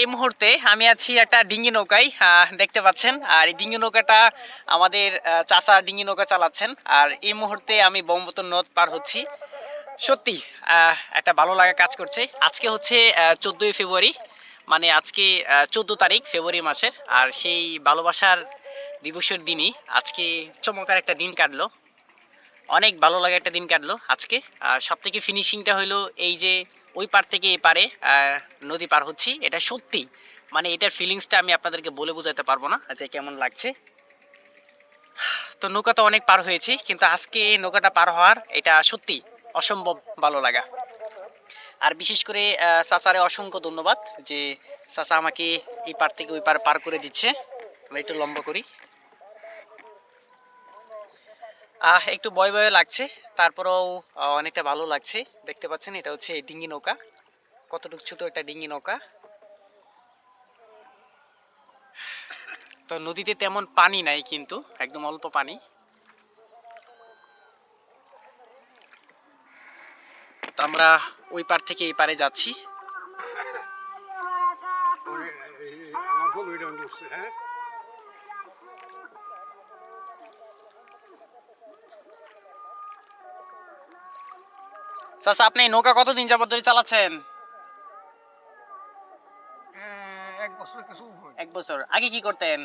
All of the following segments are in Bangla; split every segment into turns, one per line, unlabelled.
এই মুহূর্তে আমি আছি একটা ডিঙ্গি নৌকায় দেখতে পাচ্ছেন। আর এই ডিঙ্গি নৌকাটা আমাদের চাচা ডিঙ্গি নৌকা চালাচ্ছেন। আর এই মুহূর্তে আমি ব্রহ্মপুত্র নদ পার হচ্ছি। সত্যি একটা ভালো লাগা কাজ করছে। আজকে হচ্ছে চোদ্দোই ফেব্রুয়ারি মানে আজকে চোদ্দ তারিখ ফেব্রুয়ারি মাসের। আর সেই ভালোবাসার দিবসের দিনই আজকে চমৎকার একটা দিন কাটলো। অনেক ভালো লাগে একটা দিন কাটলো আজকে। সব থেকে ফিনিশিংটা হলো এই যে ওই পার থেকে এই পারে নদী পার হচ্ছি। এটা সত্যি। মানে এটার ফিলিংসটা আমি আপনাদেরকে বলে বোঝাতে পারব না যে কেমন লাগছে। তো নৌকা তো অনেক পার হয়েছি, কিন্তু আজকে এই নৌকাটা পার হওয়ার এটা সত্যি অসম্ভব ভালো লাগা। আর বিশেষ করে চাচারে অসংখ্য ধন্যবাদ যে চাচা আমাকে এই পার থেকে ওই পার পার করে দিচ্ছে। আমরা একটু লম্বা করি। একটু ভয় ভয় লাগছে, তারপরেও অনেকটা ভালো লাগছে। দেখতে পাচ্ছেন, এটা হচ্ছে ডিঙ্গি নৌকা। কতটুকু ছোট একটা ডিঙ্গি নৌকা। তো নদীতে তেমন পানি নাই কিন্তু, একদম অল্প পানি। তো আমরা ওই পার থেকে এই পারে যাচ্ছি
আমার খুব এটা উঠছে হ্যাঁ
চাচা আপনি এই নৌকা কতদিন যাবত ধরে চালাচ্ছেন?
এক বছর কিছু
এক বছর। আগে কি করতেন?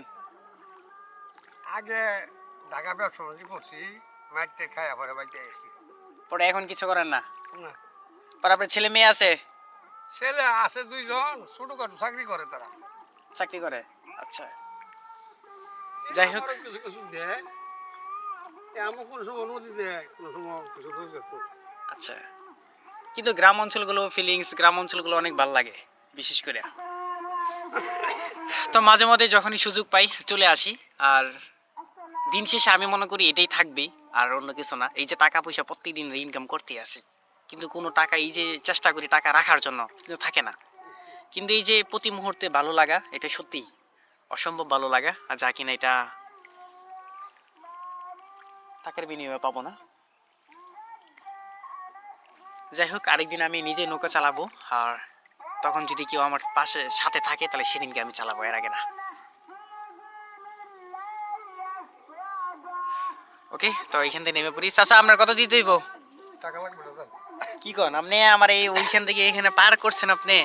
আগে ঢাকা ব্যবসা বাণিজ্য করছি বাড়িতে এসেছি
পরে এখন কিছু করেন না?
না।
পরে আপনার ছেলে মেয়ে আছে?
ছেলে আছে দুইজন ছোটখাটো চাকরি করে তারা।
চাকরি করে? আচ্ছা। যাই হোক।
কিছু কিছু দেয়। আমার কোনো সময় অনুমতি দেয় কোনো সময় কিছু।
আচ্ছা। কিন্তু গ্রাম অঞ্চলগুলো ফিলিংস গ্রাম অঞ্চলগুলো অনেক ভালো লাগে, বিশেষ করে। তো মাঝে মধ্যে যখনই সুযোগ পাই, চলে আসি। আর দিন শেষে আমি মনে করি এটাই থাকবে আর অন্য কিছু না। এই যে টাকা পয়সা প্রত্যেকদিন ইনকাম করতে আসি। কিন্তু কোনো টাকা, এই যে চেষ্টা করি টাকা রাখার জন্য, কিন্তু থাকে না। কিন্তু এই যে প্রতি মুহূর্তে ভালো লাগা, এটা সত্যি অসম্ভব ভালো লাগা। আর যা কিনা এটা টাকার বিনিময়ে পাবো না। যাই হোক আরেকদিন আমি নিজে নৌকা চালাবো। আর তখন যদি কেউ আমার পাশে সাথে থাকে তাহলে সেদিনকে আমি চালাবো এর আগে না। ওকে তো এইখান থেকে নেমে পড়ি। চাচা আপনার কত দিতে
জান।
কি কন আপনি আমার এই ওইখান থেকে এখানে পার করছেন আপনি?